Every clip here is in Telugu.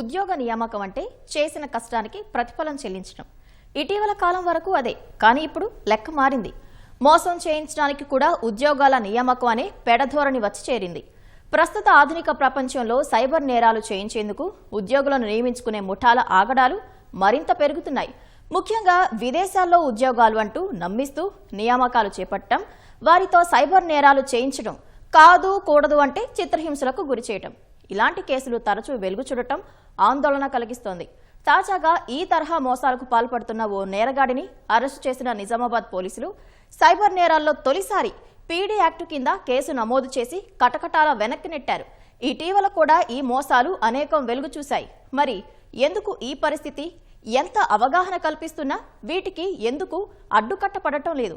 ఉద్యోగ నియామకం అంటే చేసిన కష్టానికి ప్రతిఫలం చెల్లించడం. ఇటీవల కాలం వరకు అదే కానీ ఇప్పుడు లెక్క మారింది. మోసం చేయించడానికి కూడా ఉద్యోగాల నియామకం అనే పెడధోరణి వచ్చి చేరింది. ప్రస్తుత ఆధునిక ప్రపంచంలో సైబర్ నేరాలు చేయించేందుకు ఉద్యోగులను నియమించుకునే ముఠాల ఆగడాలు మరింత పెరుగుతున్నాయి. ముఖ్యంగా విదేశాల్లో ఉద్యోగాలు అంటూ నమ్మిస్తూ నియామకాలు చేపట్టడం వారితో సైబర్ నేరాలు చేయించడం కాదు కూడదు అంటే చిత్రహింసలకు గురి చేయటం. ఇలాంటి కేసులు తరచూ వెలుగు చూడటం ఆందోళన కలిగిస్తోంది. తాజాగా ఈ తరహా మోసాలకు పాల్పడుతున్న ఓ నేరగాడిని అరెస్టు చేసిన నిజామాబాద్ పోలీసులు సైబర్ నేరాల్లో తొలిసారి పీడీ యాక్టు కింద కేసు నమోదు చేసి కటకటాల వెనక్కి నెట్టారు. ఇటీవల కూడా ఈ మోసాలు అనేకం వెలుగు చూశాయి. మరి ఎందుకు ఈ పరిస్థితి? ఎంత అవగాహన కల్పిస్తున్నా వీటికి ఎందుకు అడ్డుకట్టపడటం లేదు?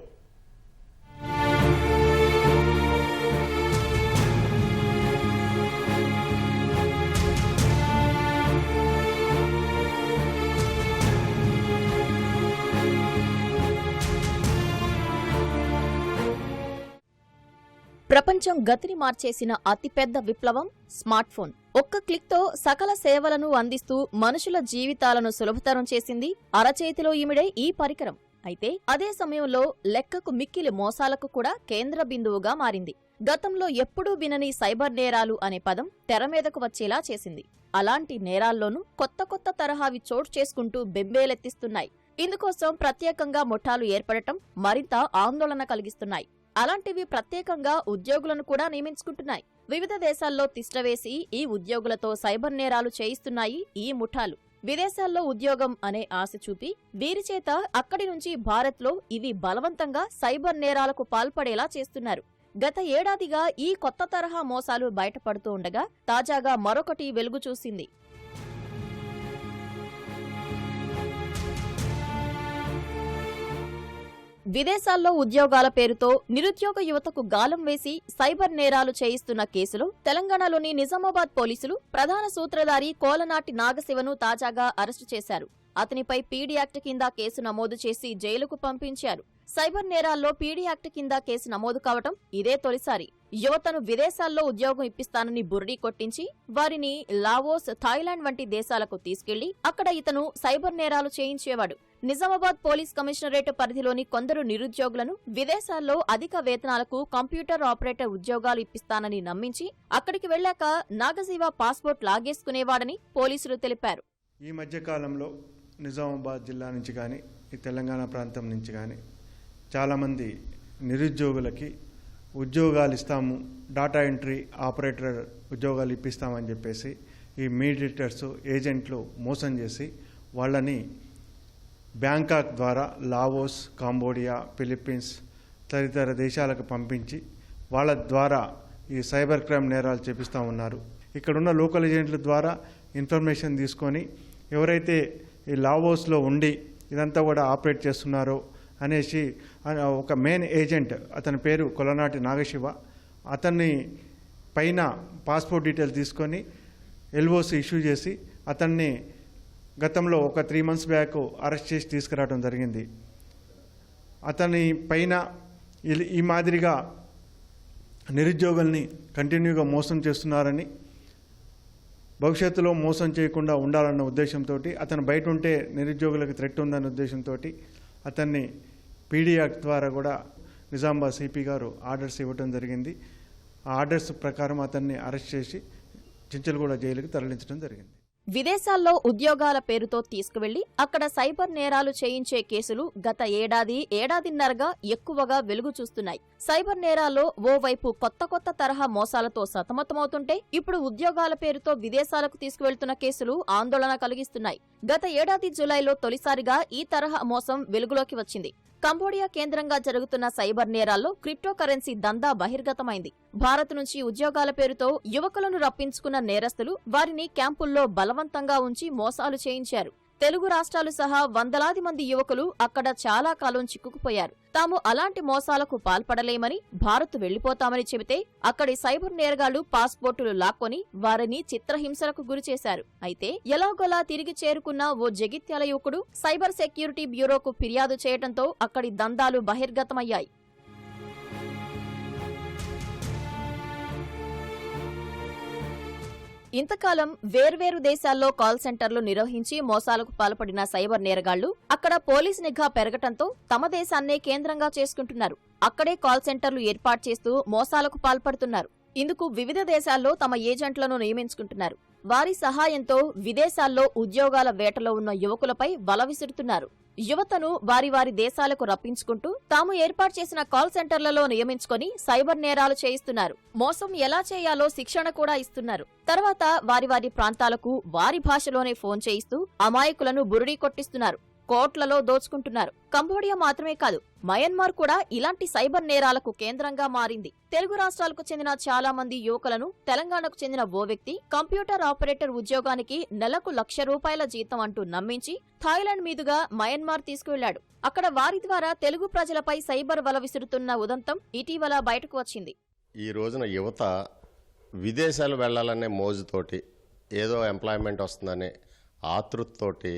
ప్రపంచం గతిని మార్చేసిన అతిపెద్ద విప్లవం స్మార్ట్ ఫోన్ ఒక్క క్లిక్తో సకల సేవలను అందిస్తూ మనుషుల జీవితాలను సులభతరం చేసింది అరచేతిలో ఇమిడే ఈ పరికరం. అయితే అదే సమయంలో లెక్కకు మిక్కిలి మోసాలకు కూడా కేంద్ర బిందువుగా మారింది. గతంలో ఎప్పుడూ వినని సైబర్ నేరాలు అనే పదం తెర మీదకు వచ్చేలా చేసింది. అలాంటి నేరాల్లోనూ కొత్త కొత్త తరహావి చోటు చేసుకుంటూ బెంబేలెత్తిస్తున్నాయి. ఇందుకోసం ప్రత్యేకంగా ముఠాలు ఏర్పడటం మరింత ఆందోళన కలిగిస్తున్నాయి. అలాంటివి ప్రత్యేకంగా ఉద్యోగులను కూడా నియమించుకుంటున్నాయి. వివిధ దేశాల్లో తిష్టవేసి ఈ ఉద్యోగులతో సైబర్ నేరాలు చేయిస్తున్నాయి ఈ ముఠాలు. విదేశాల్లో ఉద్యోగం అనే ఆశ చూపి వీరి చేత అక్కడి నుంచి భారత్లో ఇవి బలవంతంగా సైబర్ నేరాలకు పాల్పడేలా చేస్తున్నారు. గత ఏడాదిగా ఈ కొత్త తరహా మోసాలు బయటపడుతూ ఉండగా తాజాగా మరొకటి వెలుగు చూసింది. విదేశాల్లో ఉద్యోగాల పేరుతో నిరుద్యోగ యువతకు గాలం వేసి సైబర్ నేరాలు చేయిస్తున్న కేసులో తెలంగాణలోని నిజామాబాద్ పోలీసులు ప్రధాన సూత్రధారి కోలనాటి నాగశివను తాజాగా అరెస్టు చేశారు. అతనిపై పీడీ యాక్ట్ కింద కేసు నమోదు చేసి జైలుకు పంపించారు. సైబర్ నేరాల్లో పీడీ యాక్ట్ కింద కేసు నమోదు కావటం ఇదే తొలిసారి. యువతను విదేశాల్లో ఉద్యోగం ఇప్పిస్తానని బుర్రీ కొట్టించి వారిని లావోస్ థాయిలాండ్ వంటి దేశాలకు తీసుకెళ్ళి అక్కడ ఇతను సైబర్ నేరాలు చేయించేవాడు. నిజామాబాద్ పోలీస్ కమిషనరేట్ పరిధిలోని కొందరు నిరుద్యోగులను విదేశాల్లో అధిక వేతనాలకు కంప్యూటర్ ఆపరేటర్ ఉద్యోగాలు ఇప్పిస్తానని నమ్మించి అక్కడికి వెళ్ళాక నాగజీవ పాస్పోర్ట్ లాగేసుకునేవాడని పోలీసులు తెలిపారు. ఈ మధ్య కాలంలో నిజామాబాద్ జిల్లా నుంచి కానీ ఈ తెలంగాణ ప్రాంతం నుంచి కానీ చాలామంది నిరుద్యోగులకి ఉద్యోగాలు ఇస్తాము డాటా ఎంట్రీ ఆపరేటర్ ఉద్యోగాలు ఇప్పిస్తామని చెప్పేసి ఈ మీడియేటర్స్ ఏజెంట్లు మోసం చేసి వాళ్ళని బ్యాంకాక్ ద్వారా లావోస్ కాంబోడియా ఫిలిప్పీన్స్ తదితర దేశాలకు పంపించి వాళ్ళ ద్వారా ఈ సైబర్ క్రైమ్ నేరాలు చేపిస్తూ ఉన్నారు. ఇక్కడున్న లోకల్ ఏజెంట్ల ద్వారా ఇన్ఫర్మేషన్ తీసుకొని ఎవరైతే ఈ లావోస్లో ఉండి ఇదంతా కూడా ఆపరేట్ చేస్తున్నారో అనేసి ఒక మెయిన్ ఏజెంట్ అతని పేరు కొలనాటి నాగశివ. అతన్ని పైన పాస్పోర్ట్ డీటెయిల్స్ తీసుకొని ఎల్ఓసి ఇష్యూ చేసి అతన్ని గతంలో ఒక త్రీ మంత్స్ బ్యాక్ అరెస్ట్ చేసి తీసుకురావడం జరిగింది. అతని పైన ఈ మాదిరిగా నిరుద్యోగుల్ని కంటిన్యూగా మోసం చేస్తున్నారని భవిష్యత్తులో మోసం చేయకుండా ఉండాలన్న ఉద్దేశంతో అతను బయట ఉంటే నిరుద్యోగులకు థ్రెట్ ఉందన్న ఉద్దేశంతో అతన్ని పీడీ యాక్ట్ ద్వారా కూడా నిజామాబాద్ సిపి గారు ఆర్డర్స్ ఇవ్వడం జరిగింది. ఆ ఆర్డర్స్ ప్రకారం అతన్ని అరెస్ట్ చేసి చించలగూడ జైలుకి తరలించడం జరిగింది. విదేశాల్లో ఉద్యోగాల పేరుతో తీసుకువెళ్ళి అక్కడ సైబర్ నేరాలు చేయించే కేసులు గత ఏడాది ఏడాదిన్నరగా ఎక్కువగా వెలుగు చూస్తున్నాయి. సైబర్ నేరాల్లో ఓవైపు కొత్త కొత్త తరహా మోసాలతో సతమతమవుతుంటే ఇప్పుడు ఉద్యోగాల పేరుతో విదేశాలకు తీసుకువెళ్తున్న కేసులు ఆందోళన కలిగిస్తున్నాయి. గత ఏడాది జులైలో తొలిసారిగా ఈ తరహా మోసం వెలుగులోకి వచ్చింది. కంబోడియా కేంద్రంగా జరుగుతున్న సైబర్ నేరాల్లో క్రిప్టో కరెన్సీ దందా బహిర్గతమైంది. భారత్ నుంచి ఉద్యోగాల పేరుతో యువకులను రప్పించుకున్న నేరస్తులు వారిని క్యాంపుల్లో బలవంతంగా ఉంచి మోసాలు చేయించారు. తెలుగు రాష్ట్రాలు సహా వందలాది మంది యువకులు అక్కడ చాలా కాలం చిక్కుకుపోయారు. తాము అలాంటి మోసాలకు పాల్పడలేమని భారత్ వెళ్ళిపోతామని చెబితే అక్కడి సైబర్ నేరగాళ్ళు పాస్పోర్టులు లాక్కొని వారిని చిత్రహింసలకు గురిచేశారు. అయితే ఎలాగోలా తిరిగి చేరుకున్న ఓ జగిత్యాల యువకుడు సైబర్ సెక్యూరిటీ బ్యూరోకు ఫిర్యాదు చేయడంతో అక్కడి దందాలు బహిర్గతమయ్యాయి. ఇంతకాలం వేర్వేరు దేశాల్లో కాల్ సెంటర్లు నిర్వహించి మోసాలకు పాల్పడిన సైబర్ నేరగాళ్ళు అక్కడ పోలీస్ నిఘా పెరగటంతో తమ దేశాన్నే కేంద్రంగా చేసుకుంటున్నారు. అక్కడే కాల్ సెంటర్లు ఏర్పాటు చేస్తూ మోసాలకు పాల్పడుతున్నారు. ఇందుకు వివిధ దేశాల్లో తమ ఏజెంట్లను నియమించుకుంటున్నారు. వారి సహాయంతో విదేశాల్లో ఉద్యోగాల వేటలో ఉన్న యువకులపై వల విసురుతున్నారు. యువతను వారి వారి దేశాలకు రప్పించుకుంటూ తాము ఏర్పాటు చేసిన కాల్ సెంటర్లలో నియమించుకొని సైబర్ నేరాలు చేయిస్తున్నారు. మోసం ఎలా చేయాలో శిక్షణ కూడా ఇస్తున్నారు. తర్వాత వారి వారి ప్రాంతాలకు వారి భాషలోనే ఫోన్ చేయిస్తూ అమాయకులను బురుడీ కొట్టిస్తున్నారు. కోట్లలో దోచుకుంటున్నారు. కంబోడియా మాత్రమే కాదు మయన్మార్ కూడా ఇలాంటి సైబర్ నేరాలకు కేంద్రంగా మారింది. తెలుగు రాష్ట్రాలకు చెందిన చాలా మంది యువకులను తెలంగాణకు చెందిన ఓ వ్యక్తి కంప్యూటర్ ఆపరేటర్ ఉద్యోగానికి నెలకు లక్ష రూపాయల జీతం అంటూ నమ్మించి థాయిలాండ్ మీదుగా మయన్మార్ తీసుకువెళ్ళాడు అక్కడ వారి ద్వారా తెలుగు ప్రజలపై సైబర్ వల విసురుతున్న ఉదంతం ఇటీవల బయటకు వచ్చింది. ఈ రోజున యువత విదేశాలు వెళ్ళాలనే మోజుతోటి ఏదో ఎంప్లాయ్మెంట్ వస్తుందనే ఆతృతతోటి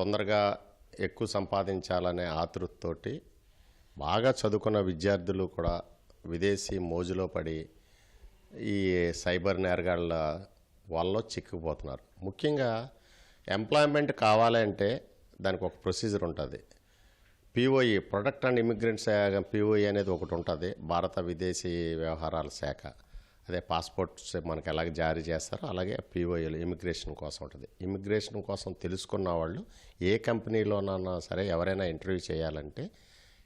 తొందరగా ఎక్కువ సంపాదించాలనే ఆతృతతోటి బాగా చదువుకున్న విద్యార్థులు కూడా విదేశీ మోజులో పడి ఈ సైబర్ నేరగాళ్ళ వల్ల చిక్కుపోతున్నారు ముఖ్యంగా ఎంప్లాయ్మెంట్ కావాలంటే దానికి ఒక ప్రొసీజర్ ఉంటుంది. పిఓఈ ప్రొడక్ట్ అండ్ ఇమిగ్రెంట్ శాఖ పిఓఈ అనేది ఒకటి ఉంటుంది. భారత విదేశీ వ్యవహారాల శాఖ. అదే పాస్పోర్ట్స్ మనకు ఎలాగ జారీ చేస్తారో అలాగే పిఓఈలు ఇమిగ్రేషన్ కోసం ఉంటుంది. ఇమిగ్రేషన్ కోసం తెలుసుకున్న వాళ్ళు ఏ కంపెనీలోనన్నా సరే ఎవరైనా ఇంటర్వ్యూ చేయాలంటే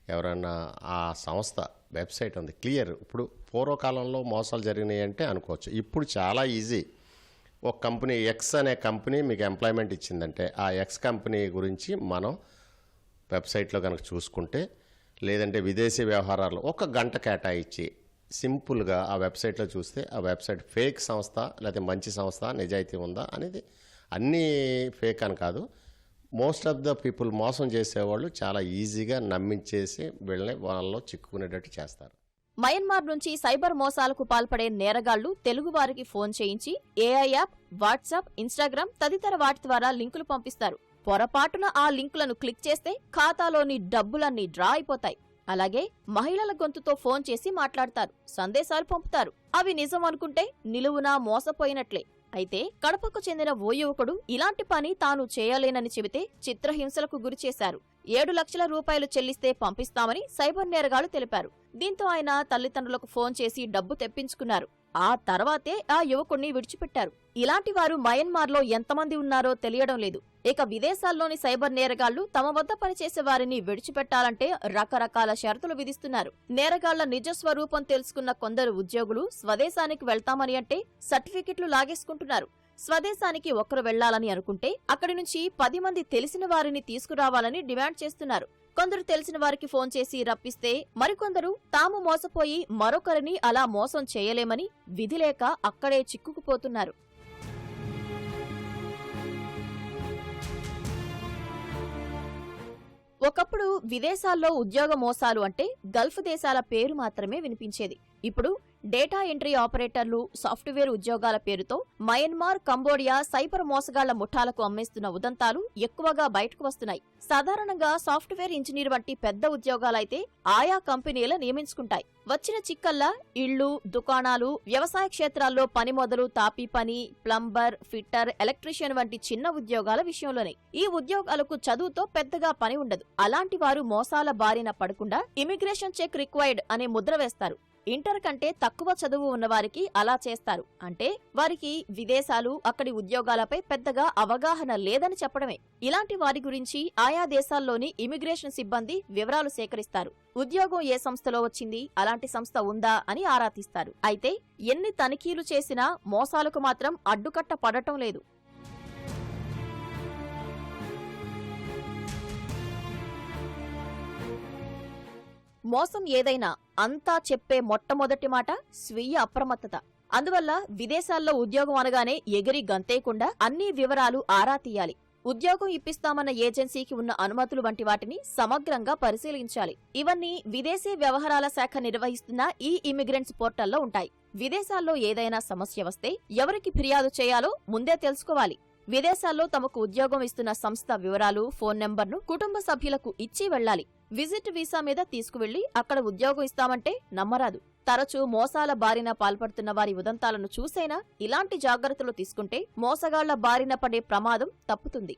ఎవరైనా ఆ సంస్థ వెబ్సైట్ ఉంది క్లియర్. ఇప్పుడు పూర్వకాలంలో మోసాలు జరిగినాయి అంటే అనుకోవచ్చు. ఇప్పుడు చాలా ఈజీ. ఒక కంపెనీ ఎక్స్ అనే కంపెనీ మీకు ఎంప్లాయ్మెంట్ ఇచ్చిందంటే ఆ ఎక్స్ కంపెనీ గురించి మనం వెబ్సైట్లో కనుక చూసుకుంటే లేదంటే విదేశీ వ్యవహారాలు ఒక గంట కేటాయించి సింపుల్గా ఆ వెబ్సైట్లో చూస్తే ఆ వెబ్సైట్ ఫేక్ సంస్థ లేకపోతే మంచి సంస్థ నిజాయితీ ఉందా అనేది అన్నీ ఫేక్ అని కాదు. మోస్ట్ ఆఫ్ ద పీపుల్ మోసం చేసేవాళ్ళు చాలా ఈజీగా నమ్మించేసి వీళ్ళని వాళ్ళలో చిక్కుకునేటట్టు చేస్తారు. మయన్మార్ నుంచి సైబర్ మోసాలకు పాల్పడే నేరగాళ్ళు తెలుగువారికి ఫోన్ చేయించి ఏఐ యాప్ వాట్సాప్ ఇన్స్టాగ్రామ్ తదితర వాటి ద్వారా లింకులు పంపిస్తారు. పొరపాటున ఆ లింకులను క్లిక్ చేస్తే ఖాతాలోని డబ్బులన్నీ డ్రా అయిపోతాయి. అలాగే మహిళల గొంతుతో ఫోన్ చేసి మాట్లాడతారు సందేశాలు పంపుతారు. అవి నిజం అనుకుంటే నిలువునా మోసపోయినట్లే. అయితే కడపకు చెందిన ఓ యువకుడు ఇలాంటి పని తాను చేయలేనని చెబితే చిత్రహింసలకు గురిచేశారు ఏడు లక్షల రూపాయలు చెల్లిస్తే పంపిస్తామని సైబర్ నేరగాళ్ళు తెలిపారు. దీంతో ఆయన తల్లిదండ్రులకు ఫోన్ చేసి డబ్బు తెప్పించుకున్నారు. ఆ తర్వాతే ఆ యువకుణ్ణి విడిచిపెట్టారు. ఇలాంటి వారు మయన్మార్లో ఎంతమంది ఉన్నారో తెలియడం లేదు. ఇక విదేశాల్లోని సైబర్ నేరగాళ్ళు తమ వద్ద పనిచేసే వారిని విడిచిపెట్టాలంటే రకరకాల షరతులు విధిస్తున్నారు. నేరగాళ్ళ నిజ స్వరూపం తెలుసుకున్న కొందరు ఉద్యోగులు స్వదేశానికి వెళ్తామని అంటే సర్టిఫికెట్లు లాగేసుకుంటున్నారు. స్వదేశానికి ఒక్కరు వెళ్ళాలని అనుకుంటే అక్కడి నుంచి పది మంది తెలిసిన వారిని తీసుకురావాలని డిమాండ్ చేస్తున్నారు. కొందరు తెలిసిన వారికి ఫోన్ చేసి రప్పిస్తే మరికొందరు తాము మోసపోయి మరొకరిని అలా మోసం చేయలేమని విధిలేక అక్కడే చిక్కుకుపోతున్నారు. ఒకప్పుడు విదేశాల్లో ఉద్యోగ మోసాలు అంటే గల్ఫ్ దేశాల పేరు మాత్రమే వినిపించేది. ఇప్పుడు డేటా ఎంట్రీ ఆపరేటర్లు సాఫ్ట్వేర్ ఉద్యోగాల పేరుతో మయన్మార్ కంబోడియా సైబర్ మోసగాళ్ళ ముఠాలకు అమ్మేస్తున్న ఉదంతాలు ఎక్కువగా బయటకు వస్తున్నాయి. సాధారణంగా సాఫ్ట్వేర్ ఇంజనీర్ వంటి పెద్ద ఉద్యోగాలైతే ఆయా కంపెనీల నియమించుకుంటాయి. వచ్చిన చిక్కల్లా ఇళ్ళు దుకాణాలు వ్యవసాయ క్షేత్రాల్లో పని మొదలు తాపీ పని ప్లంబర్ ఫిట్టర్ ఎలక్ట్రీషియన్ వంటి చిన్న ఉద్యోగాల విషయంలోనే ఈ ఉద్యోగాలకు చదువుతో పెద్దగా పని ఉండదు. అలాంటి వారు మోసాల బారిన పడకుండా ఇమిగ్రేషన్ చెక్ రిక్వైర్డ్ అనే ముద్ర వేస్తారు. ఇంటర్ కంటే తక్కువ చదువు ఉన్నవారికి అలా చేస్తారు. అంటే వారికి విదేశాలు అక్కడి ఉద్యోగాలపై పెద్దగా అవగాహన లేదని చెప్పడమే. ఇలాంటి వారి గురించి ఆయా దేశాల్లోని ఇమిగ్రేషన్ సిబ్బంది వివరాలు సేకరిస్తారు. ఉద్యోగం ఏ సంస్థలో వచ్చింది అలాంటి సంస్థ ఉందా అని ఆరా తీస్తారు. అయితే ఎన్ని తనిఖీలు చేసినా మోసాలకు మాత్రం అడ్డుకట్ట పడటం లేదు. మోసం ఏదైనా అంతా చెప్పే మొట్టమొదటి మాట స్వీయ అప్రమత్తత. అందువల్ల విదేశాల్లో ఉద్యోగం అనగానే ఎగిరి గంతేయకుండా అన్ని వివరాలు ఆరా తీయాలి. ఉద్యోగం ఇప్పిస్తామన్న ఏజెన్సీకి ఉన్న అనుమతులు వంటి వాటిని సమగ్రంగా పరిశీలించాలి. ఇవన్నీ విదేశీ వ్యవహారాల శాఖ నిర్వహిస్తున్న ఈ ఇమిగ్రెంట్స్ పోర్టల్లో ఉంటాయి. విదేశాల్లో ఏదైనా సమస్య వస్తే ఎవరికి ఫిర్యాదు చేయాలో ముందే తెలుసుకోవాలి. విదేశాల్లో తమకు ఉద్యోగం ఇస్తున్న సంస్థ వివరాలు ఫోన్ నెంబర్ను కుటుంబ సభ్యులకు ఇచ్చి వెళ్ళాలి. విజిట్ వీసా మీద తీసుకువెళ్ళి అక్కడ ఉద్యోగం ఇస్తామంటే నమ్మరాదు. తరచూ మోసాల బారిన పాల్పడుతున్న వారి ఉదంతాలను చూసైనా ఇలాంటి జాగ్రత్తలు తీసుకుంటే మోసగాళ్ళ బారిన పడే ప్రమాదం తప్పుతుంది.